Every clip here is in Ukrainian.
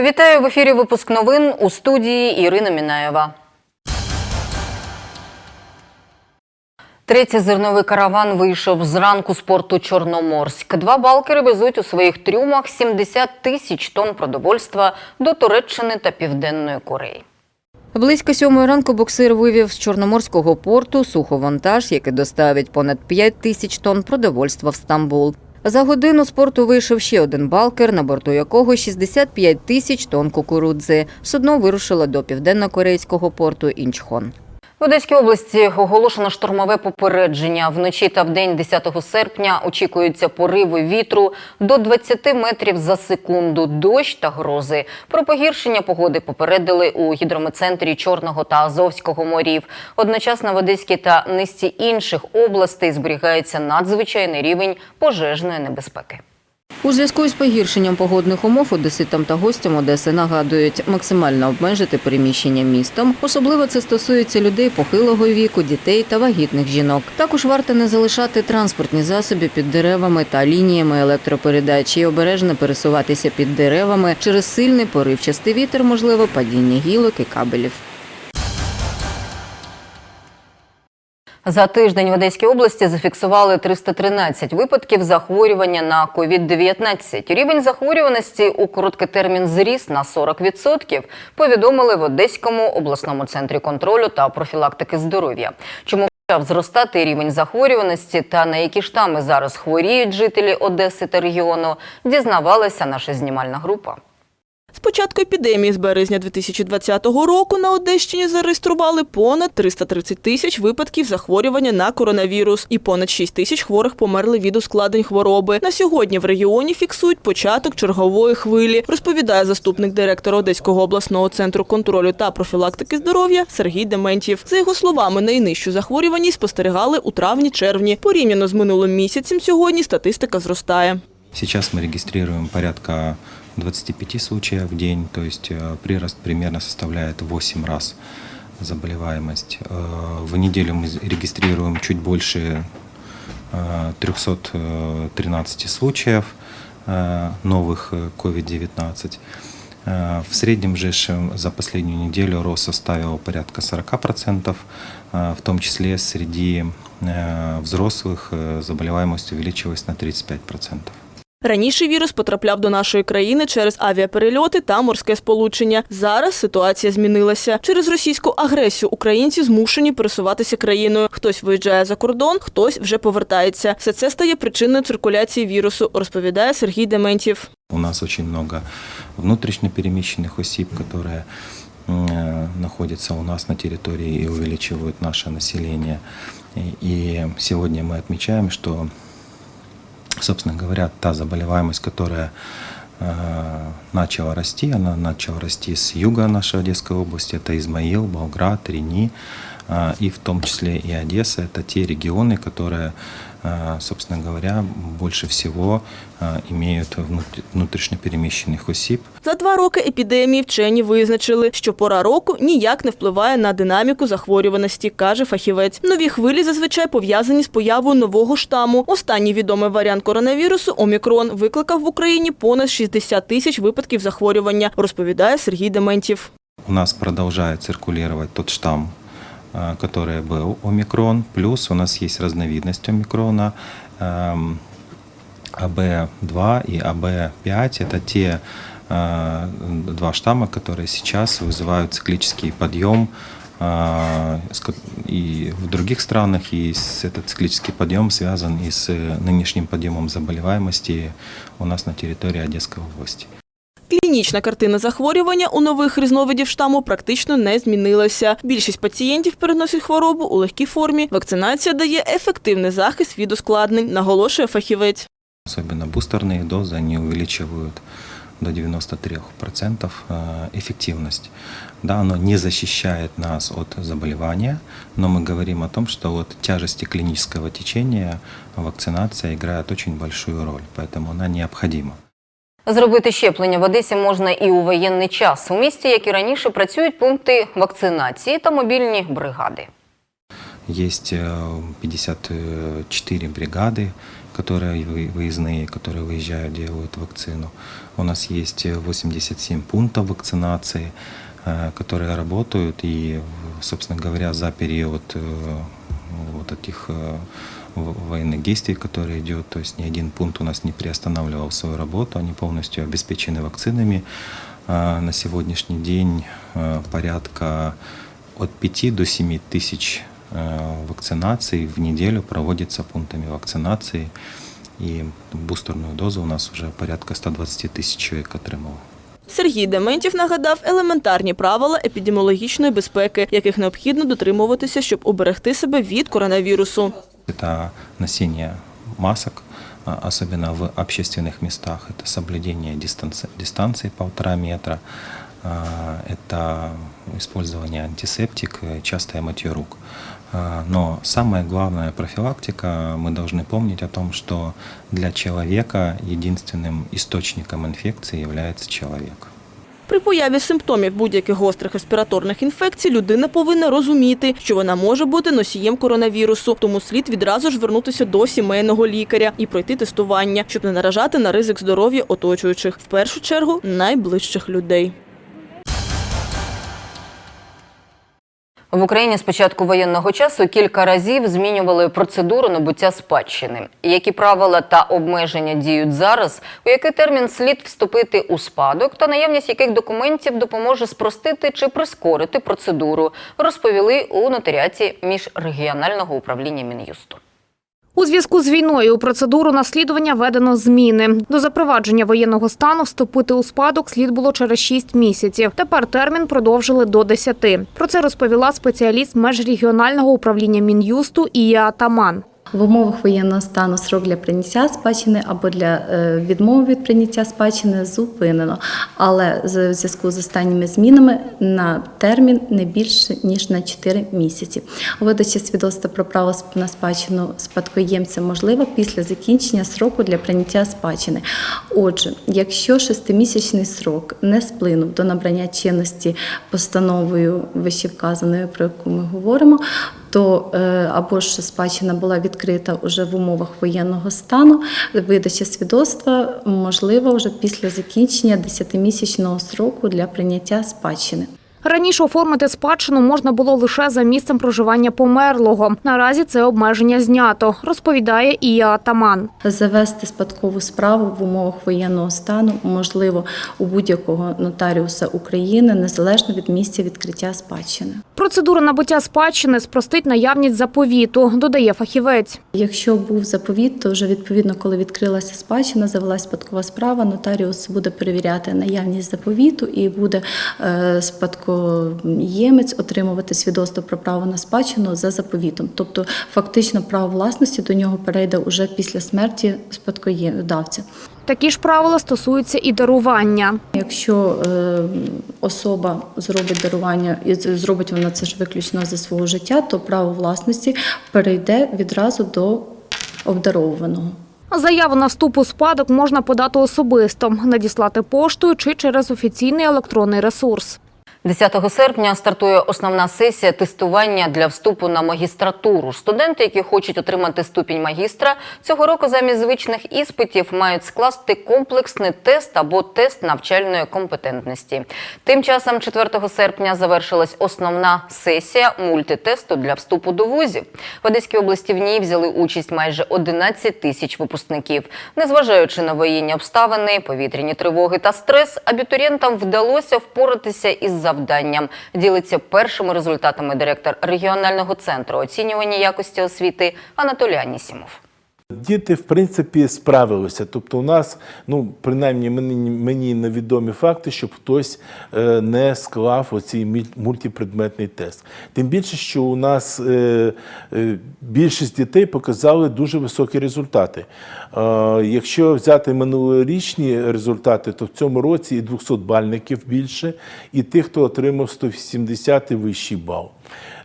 Вітаю в ефірі. Випуск новин у студії Ірина Мінаєва. Третій зерновий караван вийшов зранку з порту Чорноморськ. Два балкери везуть у своїх трюмах 70 тисяч тонн продовольства до Туреччини та Південної Кореї. Близько сьомої ранку буксир вивів з Чорноморського порту суховантаж, який доставить понад 5 тисяч тонн продовольства в Стамбул. За годину з порту вийшов ще один балкер, на борту якого 65 тисяч тонн кукурудзи. Судно вирушило до південно-корейського порту Інчхон. В Одеській області оголошено штормове попередження. Вночі та вдень 10 серпня очікуються пориви вітру до 20 метрів за секунду, дощ та грози. Про погіршення погоди попередили у гідрометцентрі Чорного та Азовського морів. Одночасно в Одеській та низці інших областей зберігається надзвичайний рівень пожежної небезпеки. У зв'язку з погіршенням погодних умов одеситам та гостям Одеси нагадують максимально обмежити переміщення містом. Особливо це стосується людей похилого віку, дітей та вагітних жінок. Також варто не залишати транспортні засоби під деревами та лініями електропередач і обережно пересуватися під деревами через сильний поривчастий вітер, можливо, падіння гілок і кабелів. За тиждень в Одеській області зафіксували 313 випадків захворювання на COVID-19. Рівень захворюваності у короткий термін зріс на 40%, повідомили в Одеському обласному центрі контролю та профілактики здоров'я. Чому почав зростати рівень захворюваності та на які штами зараз хворіють жителі Одеси та регіону, дізнавалася наша знімальна група. З початку епідемії з березня 2020 року на Одещині зареєстрували понад 330 тисяч випадків захворювання на коронавірус і понад 6 тисяч хворих померли від ускладнень хвороби. На сьогодні в регіоні фіксують початок чергової хвилі, розповідає заступник директора Одеського обласного центру контролю та профілактики здоров'я Сергій Дементів. За його словами, найнижчу захворюваність спостерігали у травні-червні. Порівняно з минулим місяцем сьогодні статистика зростає. Сейчас мы регистрируем порядка 25 случаев в день, то есть э, прирост примерно составляет 8 раз заболеваемость. Э, В неделю мы регистрируем чуть больше э, 313 случаев э, новых э, COVID-19. Э, В среднем же за последнюю неделю рост составил порядка 40%, э, в том числе среди взрослых заболеваемость увеличилась на 35%. Раніше вірус потрапляв до нашої країни через авіаперельоти та морське сполучення. Зараз ситуація змінилася. Через російську агресію українці змушені пересуватися країною. Хтось виїжджає за кордон, хтось вже повертається. Все це стає причиною циркуляції вірусу, розповідає Сергій Дементів. У нас очень много внутренне перемещенных осіб, которые э, находятся у нас на территории и увеличивают наше население. И- И сегодня мы отмечаем, что, собственно говоря, та заболеваемость, которая э, начала расти, она начала расти с юга нашей Одесской области, это Измаил, Болград, Рени, э, и в том числе и Одесса, это те регионы, которые, э, собственно говоря, больше всего имеют внут- внутрішньо переміщених осіб. За два роки епідемії вчені визначили, що пора року ніяк не впливає на динаміку захворюваності, каже фахівець. Нові хвилі зазвичай пов'язані з появою нового штаму. Останній відомий варіант коронавірусу Омікрон викликав в Україні понад 60 тисяч випадків захворювання, розповідає Сергій Дементів. У нас продолжает циркулировать тот штамм, э, который был омикрон, плюс у нас есть разновидность омикрона эм, АБ2 и АБ5. Это те э, два штамма, которые сейчас вызывают циклический подъем э, и в других странах, и этот циклический подъем связан и с э, нынешним подъемом заболеваемости у нас на территории Одесской области. Клінічна картина захворювання у нових різновидів штаму практично не змінилася. Більшість пацієнтів переносять хворобу у легкій формі. Вакцинація дає ефективний захист від ускладнень, наголошує фахівець. Особенно бустерные дозы, они увеличивают до 93% э, эффективность. Да, оно не защищает нас от заболевания, но мы говорим о том, что от тяжести клинического течения вакцинация играет очень большую роль, поэтому она необходима. Зробити щеплення в Одесі можна і у воєнний час. У місті, як і раніше, працюють пункти вакцинації та мобільні бригади. есть э, 54 бригады, которые вы- выездные, которые выезжают, делают вакцину. У нас есть э, 87 пунктов вакцинации, э, которые работают. И, собственно говоря, за период э, вот этих э, в- военных действий, которые идет, то есть ни один пункт у нас не приостанавливал свою работу, они полностью обеспечены вакцинами. А, На сегодняшний день э, порядка от 5 до 7 тысяч э, вакцинаций в неделю проводится пунктами вакцинации. И бустерную дозу у нас уже порядка 120 тисяч чоловік отримало. Сергій Дементів нагадав елементарні правила епідеміологічної безпеки, яких необхідно дотримуватися, щоб уберегти себе від коронавірусу. Это носение масок, а, особенно в общественных местах. Это соблюдение дистанции, дистанции полтора метра. а, Это использование антисептик, э, частое мытье рук. А, Но самая главная профилактика, мы должны помнить о том, что для человека единственным источником инфекции является человек. При появі симптомів будь-яких гострих респіраторних інфекцій людина повинна розуміти, що вона може бути носієм коронавірусу, тому слід відразу ж звернутися до сімейного лікаря і пройти тестування, щоб не наражати на ризик здоров'я оточуючих, в першу чергу найближчих людей. В Україні з початку воєнного часу кілька разів змінювали процедуру набуття спадщини. Які правила та обмеження діють зараз, у який термін слід вступити у спадок, та наявність яких документів допоможе спростити чи прискорити процедуру, розповіли у нотаріаті міжрегіонального управління Мін'юсту. У зв'язку з війною у процедуру наслідування введено зміни. До запровадження воєнного стану вступити у спадок слід було через 6 місяців. Тепер термін продовжили до 10. Про це розповіла спеціаліст межрегіонального управління Мін'юсту Ія Таман. В умовах воєнного стану срок для прийняття спадщини або для е, відмови від прийняття спадщини зупинено, але в зв'язку з останніми змінами на термін не більше ніж на 4 місяці. Видача свідоцтва про право на спадщину спадкоємця можлива після закінчення сроку для прийняття спадщини. Отже, якщо шестимісячний срок не сплинув до набрання чинності постановою вищевказаною, про яку ми говоримо, то е, або ж спадщина була відкрита уже в умовах воєнного стану, видача свідоцтва можлива вже після закінчення 10-місячного сроку для прийняття спадщини. Раніше оформити спадщину можна було лише за місцем проживання померлого. Наразі це обмеження знято, розповідає Ія Таман. Завести спадкову справу в умовах воєнного стану можливо у будь-якого нотаріуса України незалежно від місця відкриття спадщини. Процедура набуття спадщини спростить наявність заповіту, додає фахівець. Якщо був заповіт, то вже відповідно, коли відкрилася спадщина, завелась спадкова справа, нотаріус буде перевіряти наявність заповіту і буде е, спадкоємець отримувати свідоцтво про право на спадщину за заповітом. Тобто, фактично, право власності до нього перейде уже після смерті спадкодавця. Такі ж правила стосуються і дарування. Якщо е, особа зробить дарування і зробить вона це ж виключно за свого життя, то право власності перейде відразу до обдаровуваного. Заяву на вступ у спадок можна подати особисто, надіслати поштою чи через офіційний електронний ресурс. 10 серпня стартує основна сесія тестування для вступу на магістратуру. Студенти, які хочуть отримати ступінь магістра, цього року замість звичних іспитів мають скласти комплексний тест або тест навчальної компетентності. Тим часом, 4 серпня, завершилась основна сесія мультитесту для вступу до вузів. В Одеській області в ній взяли участь майже 11 тисяч випускників. Незважаючи на воєнні обставини, повітряні тривоги та стрес, абітурієнтам вдалося впоратися із завданням. Ділиться першими результатами директор регіонального центру оцінювання якості освіти Анатолій Анісімов. Діти, в принципі, справилися. Тобто, у нас, ну принаймні, мені, мені невідомі факти, щоб хтось е, не склав оцей мультипредметний тест. Тим більше, що у нас е, е, більшість дітей показали дуже високі результати. Е, якщо взяти минулорічні результати, то в цьому році і 200 бальників більше, і тих, хто отримав 180 і вищий бал.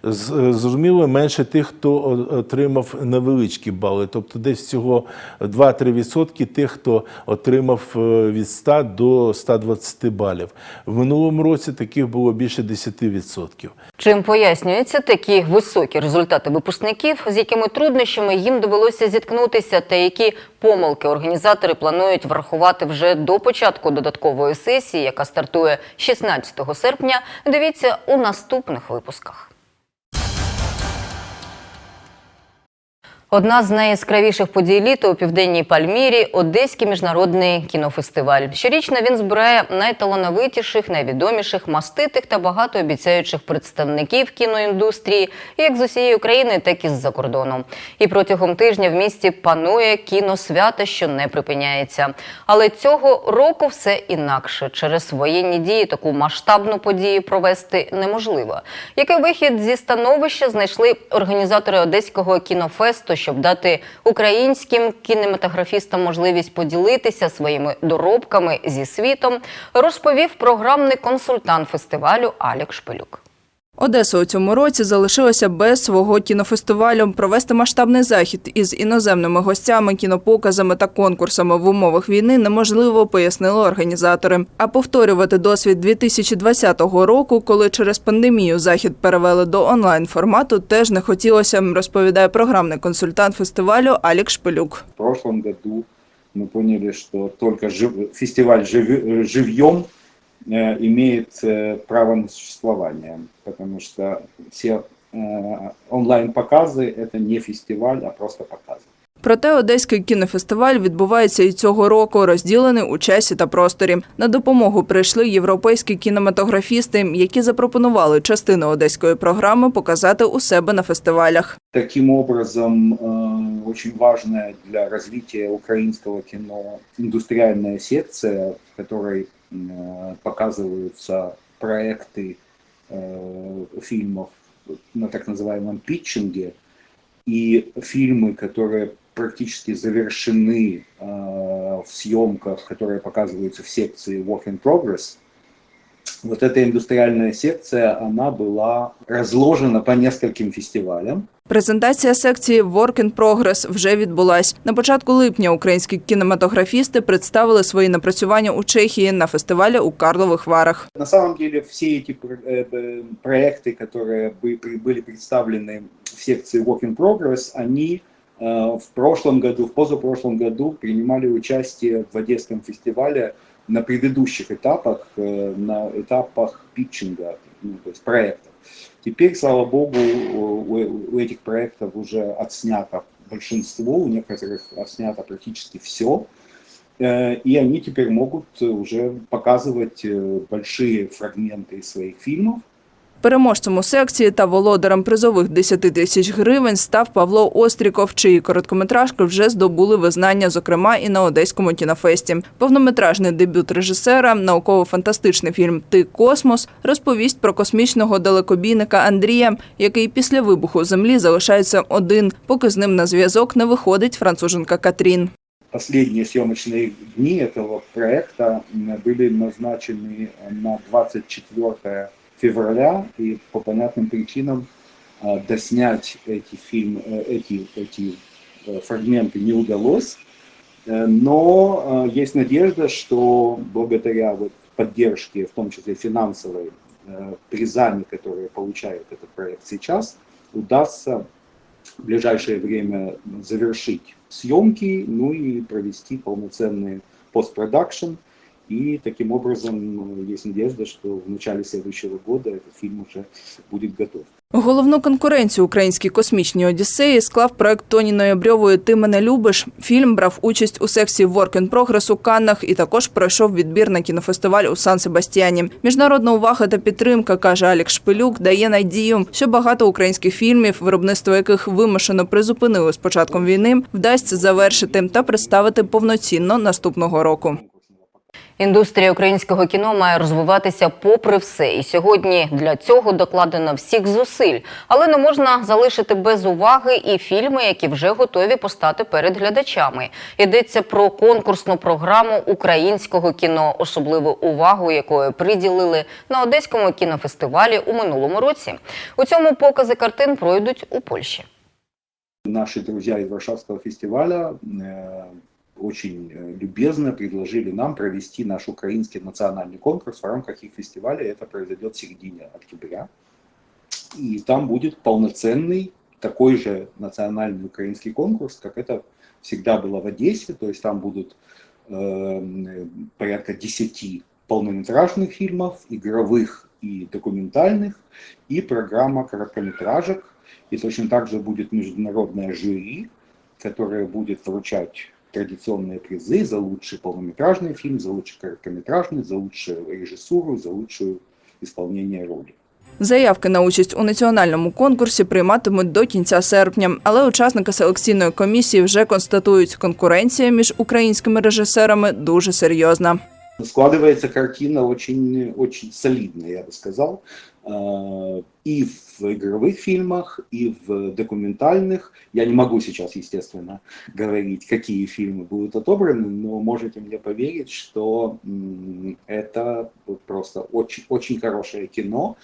З- Зрозуміло, менше тих, хто отримав невеличкі бали, тобто десь всього 2-3% тих, хто отримав е, від 100 до 120 балів. В минулому році таких було більше 10%. Чим пояснюються такі високі результати випускників, з якими труднощами їм довелося зіткнутися, та які помилки організатори планують врахувати вже до початку додаткової сесії, яка стартує 16 серпня. Дивіться у наступних випусках. Одна з найяскравіших подій літа у південній Пальмірі Одеський міжнародний кінофестиваль. Щорічно він збирає найталановитіших, найвідоміших, маститих та багатообіцяючих представників кіноіндустрії, як з усієї України, так і з-за кордону. І протягом тижня в місті панує кіносвято, що не припиняється. Але цього року все інакше. Через воєнні дії таку масштабну подію провести неможливо. Який вихід зі становища знайшли організатори Одеського кінофесту, щоб дати українським кінематографістам можливість поділитися своїми доробками зі світом, розповів програмний консультант фестивалю Алік Шпилюк. Одеса у цьому році залишилася без свого кінофестивалю. Провести масштабний захід із іноземними гостями, кінопоказами та конкурсами в умовах війни неможливо, пояснили організатори. А повторювати досвід 2020 року, коли через пандемію захід перевели до онлайн формату, теж не хотілося, розповідає програмний консультант фестивалю Алік Шпилюк. В прошлом году мы поняли, что только жив- фестиваль э, имеет э, право на существование, потому что все э, онлайн-показы это не фестиваль, а просто показы. Проте Одеський кінофестиваль відбувається і цього року, розділений у часі та просторі. На допомогу прийшли європейські кінематографісти, які запропонували частину одеської програми показати у себе на фестивалях. Таким образом, э, очень важная для развития украинского кино индустриальная секция, в которой э, показываются проекты э, фильмов на так называемом питчинге и фильмы, которые практически завершены э, в съемках, которые показываются в секции Work in Progress. Вот эта индустриальная секция, она была разложена по нескольким фестивалям. Презентація секції «Work in Progress» вже відбулась. На початку липня українські кінематографісти представили свої напрацювання у Чехії на фестивалі у Карлових Варах. На самом деле все эти пр- э, э, проекты, которые бы- при- были представлены в секции Work in Progress, они э, в прошлом году, в позапрошлом году принимали участие в Одесском фестивале на предыдущих этапах, э, на этапах питчинга, ну, то есть проектов. Теперь, слава богу, у, у этих проектов уже отснято большинство, у некоторых отснято практически все. Э, И они теперь могут уже показывать э, большие фрагменты своих фильмов. Переможцем у секції та володарем призових 10 тисяч гривень став Павло Остріков, чиї короткометражки вже здобули визнання, зокрема і на Одеському кінофесті. Повнометражний дебют режисера, науково-фантастичний фільм Ти космос розповість про космічного далекобійника Андрія, який після вибуху землі залишається один, поки з ним на зв'язок не виходить француженка Катрін. Последние съемочные дни этого проекта м, были назначены на 24 февраля, и по понятным причинам э, доснять эти, фильм, э, эти, эти э, фрагменты не удалось. Э, Но э, есть надежда, что благодаря вот поддержке, в том числе финансовой, призами, которые получает этот проект сейчас, удастся в ближайшее время завершить съемки, ну и провести полноценный постпродакшн. И таким образом э, есть надежда, что в начале следующего года этот фильм уже будет готов. Головну конкуренцію українській космічній Одіссеї склав проект Тоні Ноябрьової Ти мене любиш. Фільм брав участь у секції Work in Progress у Каннах і також пройшов відбір на кінофестиваль у Сан-Себастьяні. Міжнародна увага та підтримка, каже Алік Шпилюк, дає надію, що багато українських фільмів, виробництво яких вимушено призупинили з початком війни, вдасться завершити та представити повноцінно наступного року. Індустрія українського кіно має розвиватися попри все. І сьогодні для цього докладено всіх зусиль. Але не можна залишити без уваги і фільми, які вже готові постати перед глядачами. Йдеться про конкурсну програму українського кіно, особливу увагу якої приділили на Одеському кінофестивалі у минулому році. У цьому покази картин пройдуть у Польщі. Наши друзья из Варшавского фестиваля э, очень э, любезно предложили нам провести наш украинский национальный конкурс в рамках их фестиваля. Это произойдет в середине октября. И там будет полноценный такой же национальный украинский конкурс, как это всегда было в Одессе. То есть там будут э, порядка 10 полнометражных фильмов, игровых и документальных, и программа короткометражек. И точно так же будет международное жюри, которое будет вручать традиционные призы за лучший полнометражный фильм, за лучший короткометражный, за лучшую режиссуру, за лучшее исполнение роли. Заявки на участь у національному конкурсі прийматимуть до кінця серпня, але учасники селекційної комісії вже констатують, конкуренція між українськими режисерами дуже серйозна. Складывается картина очень, очень солидная, я бы сказал. Э, И в игровых фильмах, и в документальных. Я не могу сейчас, естественно, говорить, какие фильмы будут отобраны, но можете мне поверить, что м, это просто очень, очень хорошее кино.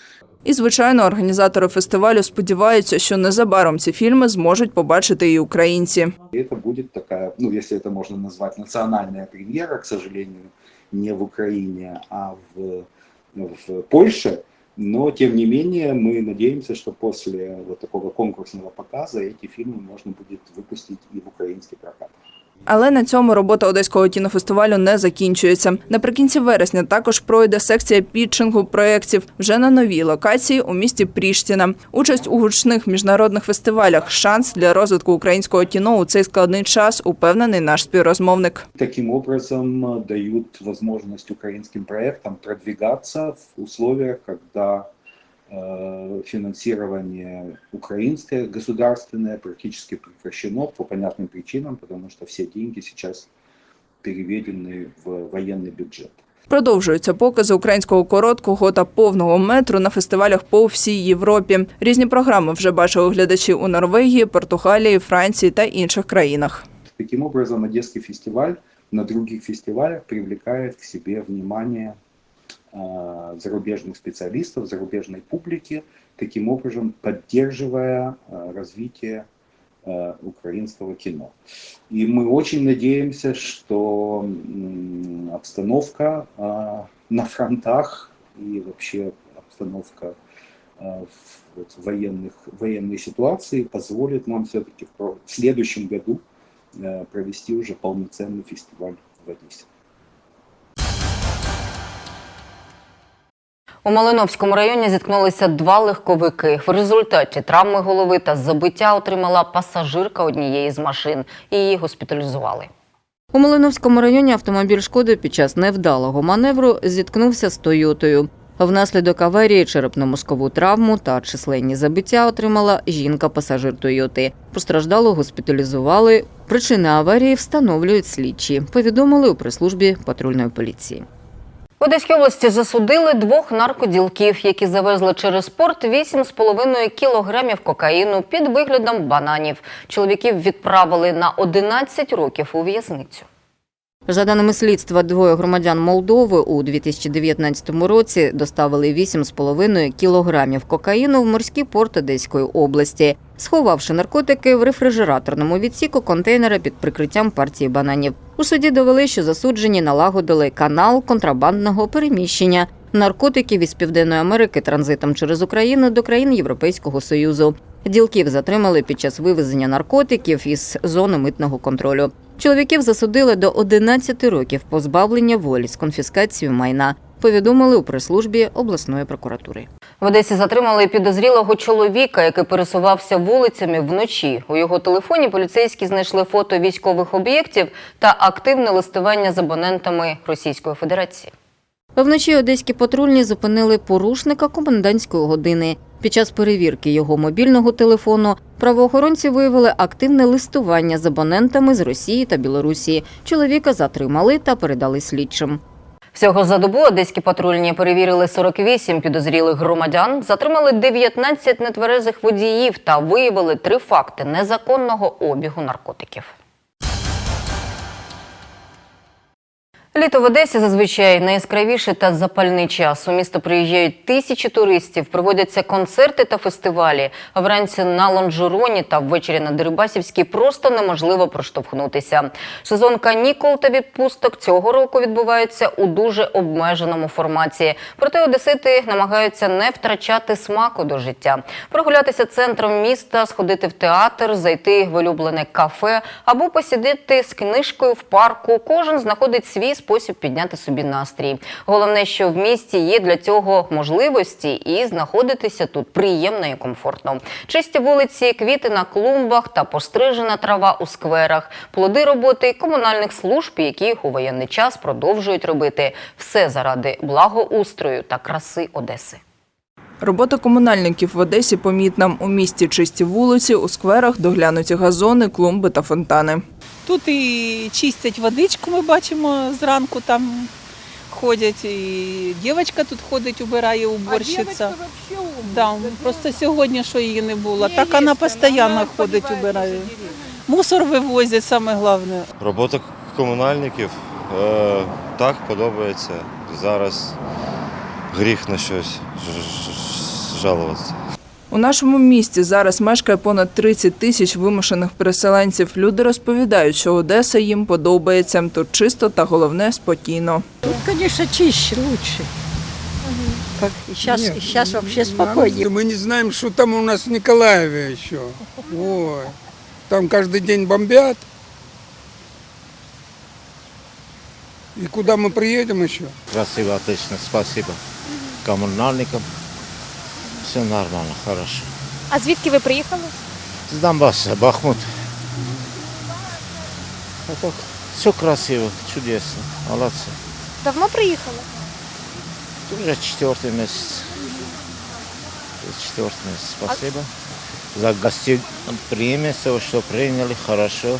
І, звичайно, організатори фестивалю сподіваються, що незабаром ці фільми зможуть побачити і українці. И это будет такая, ну, если это можно назвать, национальная премьера, к сожалению, Не в Украине, а в, в Польше. Но, тем не менее, мы надеемся, что после вот такого конкурсного показа эти фильмы можно будет выпустить и в украинский прокат. Але на цьому робота одеського кінофестивалю не закінчується. Наприкінці вересня також пройде секція підчингу проєктів вже на новій локації у місті Пріштіна. Участь у гучних міжнародних фестивалях шанс для розвитку українського кіно у цей складний час, упевнений наш співрозмовник. Таким образом э, дают возможность украинским проектам продвигаться в когда э, финансирование украинское, государственное практически прекращено по понятным причинам, потому что все деньги сейчас переведены в военный бюджет. Продовжуються покази українського короткого та повного метру на фестивалях по всій Європі. Різні програми вже бачили глядачі у Норвегії, Португалії, Франції та інших країнах. Таким образом, Одесский фестиваль на других фестивалях привлекает к себе внимание э, зарубежных специалистов, зарубежной публики, таким образом поддерживая э, развитие э, украинского кино. И мы очень надеемся, что обстановка э, на фронтах и вообще обстановка э, в военных, военной ситуации позволит нам все-таки в следующем году э, провести уже полноценный фестиваль в Одессе. У Малиновському районі зіткнулися два легковики. В результаті травми голови та забиття отримала пасажирка однієї з машин. Її госпіталізували. У Малиновському районі автомобіль шкоди під час невдалого маневру зіткнувся з Тойотою. Внаслідок аварії черепно-мозкову травму та численні забиття отримала жінка-пасажир Тойоти. Постраждалу госпіталізували. Причини аварії встановлюють слідчі. Повідомили у прес-службі патрульної поліції. В Одеській області засудили двох наркоділків, які завезли через порт 8,5 кілограмів кокаїну під виглядом бананів. Чоловіків відправили на 11 років у в'язницю. За даними слідства, двоє громадян Молдови у 2019 році доставили 8,5 кілограмів кокаїну в морський порт Одеської області, сховавши наркотики в рефрижераторному відсіку контейнера під прикриттям партії бананів. У суді довели, що засуджені налагодили канал контрабандного переміщення наркотиків із Південної Америки транзитом через Україну до країн Європейського Союзу. Ділків затримали під час вивезення наркотиків із зони митного контролю. Чоловіків засудили до 11 років позбавлення волі з конфіскацією майна. Повідомили у прес-службі обласної прокуратури. В Одесі затримали підозрілого чоловіка, який пересувався вулицями вночі. У його телефоні поліцейські знайшли фото військових об'єктів та активне листування з абонентами Російської Федерації. Вночі одеські патрульні зупинили порушника комендантської години. Під час перевірки його мобільного телефону правоохоронці виявили активне листування з абонентами з Росії та Білорусі. Чоловіка затримали та передали слідчим. Всього за добу одеські патрульні перевірили 48 підозрілих громадян, затримали 19 нетверезих водіїв та виявили три факти незаконного обігу наркотиків. Літо в Одесі зазвичай найяскравіший та запальний час. У місто приїжджають тисячі туристів, проводяться концерти та фестивалі. А вранці на Лонжероні та ввечері на Дерибасівській просто неможливо проштовхнутися. Сезон канікул та відпусток цього року відбувається у дуже обмеженому форматі. Проте одесити намагаються не втрачати смаку до життя. Прогулятися центром міста, сходити в театр, зайти в улюблене кафе або посидіти з книжкою в парку. Кожен знаходить свій спосіб підняти собі настрій. Головне, що в місті є для цього можливості, і знаходитися тут приємно і комфортно. Чисті вулиці, квіти на клумбах та пострижена трава у скверах, плоди роботи комунальних служб, які у воєнний час продовжують робити все заради благоустрою та краси Одеси. Робота комунальників в Одесі помітна. У місті чисті вулиці, у скверах доглянуті газони, клумби та фонтани. Тут і чистять водичку, ми бачимо зранку там ходять. І дівчинка тут ходить, убирає уборщиця. Да, просто сьогодні, що її не було. Так вона постійно ходить, убирає. Мусор вивозять, саме головне. Робота комунальників е, так подобається. Зараз гріх на щось ж- ж- жалуватися. У нашому місті зараз мешкає понад 30 тисяч вимушених переселенців. Люди розповідають, що Одеса їм подобається. Тут чисто та головне спокійно. Тут, конечно, чище, лучше. Как сейчас, сейчас вообще спокойнее. Мы не знаем, что там у нас в Николаеве еще. Ой. Там каждый день бомбят. И куда мы приедем еще? Красиво, отлично, спасибо. Коммунальникам. Все нормально, хорошо. А звідки ви приїхали? С Донбасса, Бахмут. А так, все красиво, чудесно. Молодцы. Давно приїхали? Уже четвертый месяц. Четвертый месяц. Спасибо. За гостеприимство, что приняли, хорошо.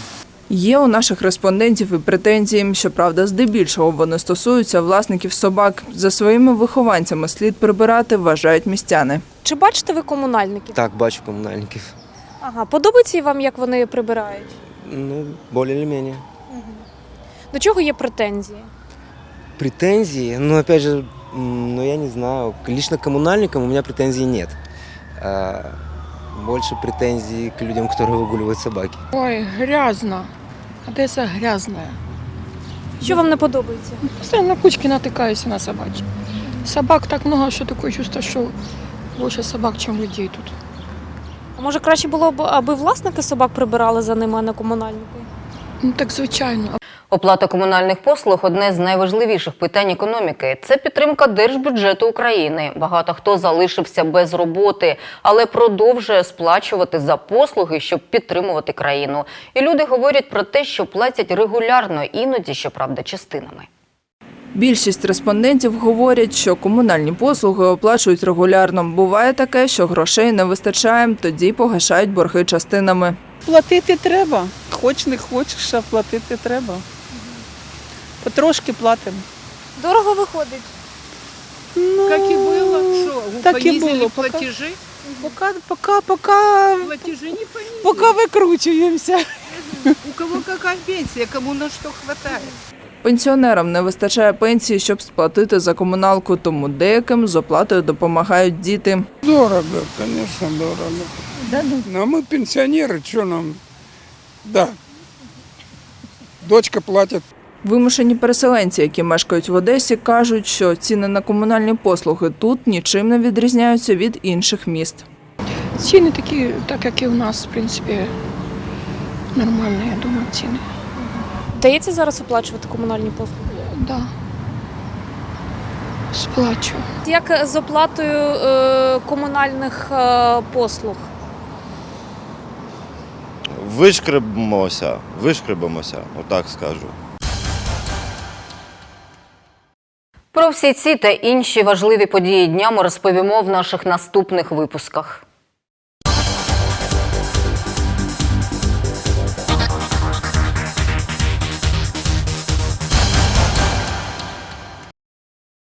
Є у наших респондентів і претензії. Щоправда, здебільшого вони стосуються власників собак. За своїми вихованцями слід прибирати, вважають містяни. Чи бачите ви комунальників? Так, бачу комунальників. Ага, подобається вам, як вони прибирають? Ну, более-менее. До чого є претензії? Претензии, ну, опять же, ну, я не знаю. Лично к коммунальникам у меня претензий нет. А, больше претензий к людям, которые выгуливают собаки. Ой, грязно. Одесса грязная. Що вам не подобається? Постоянно на кучки натыкаюсь на собаки. Собак так много, що такое чувство, що більше собак, ніж людей тут. А може краще було б, аби власники собак прибирали за ними, а не комунальники? Ну так звичайно. Оплата комунальних послуг одне з найважливіших питань економіки. Це підтримка держбюджету України. Багато хто залишився без роботи, але продовжує сплачувати за послуги, щоб підтримувати країну. І люди говорять про те, що платять регулярно, іноді, щоправда, частинами. Більшість респондентів говорять, що комунальні послуги оплачують регулярно. Буває таке, що грошей не вистачає, тоді погашають борги частинами. Платити треба. Хоч не хочеш, а платити треба. Потрошки платимо. Дорого виходить. Ну, Как и было, что, так і понизили платежи? поки, поки, поки, Платежи не понизили. поки викручуємося. У кого какая пенсия, кому на что хватает. Пенсіонерам не вистачає пенсії, щоб сплатити за комуналку, тому деяким з оплатою допомагають діти. Дорого, конечно, дорого. Да, Но мы пенсионеры, что нам? Да. Дочка платит. Вимушені переселенці, які мешкають в Одесі, кажуть, що ціни на комунальні послуги тут нічим не відрізняються від інших міст. Ціни такі, так як і у нас, в принципі, нормальні, я думаю, ціни. Вдається зараз оплачувати комунальні послуги? Да. Сплачу. Як з оплатою е, комунальних е, послуг? Вишкребемося, вишкребимося, отак скажу. Про всі ці та інші важливі події дня ми розповімо в наших наступних випусках.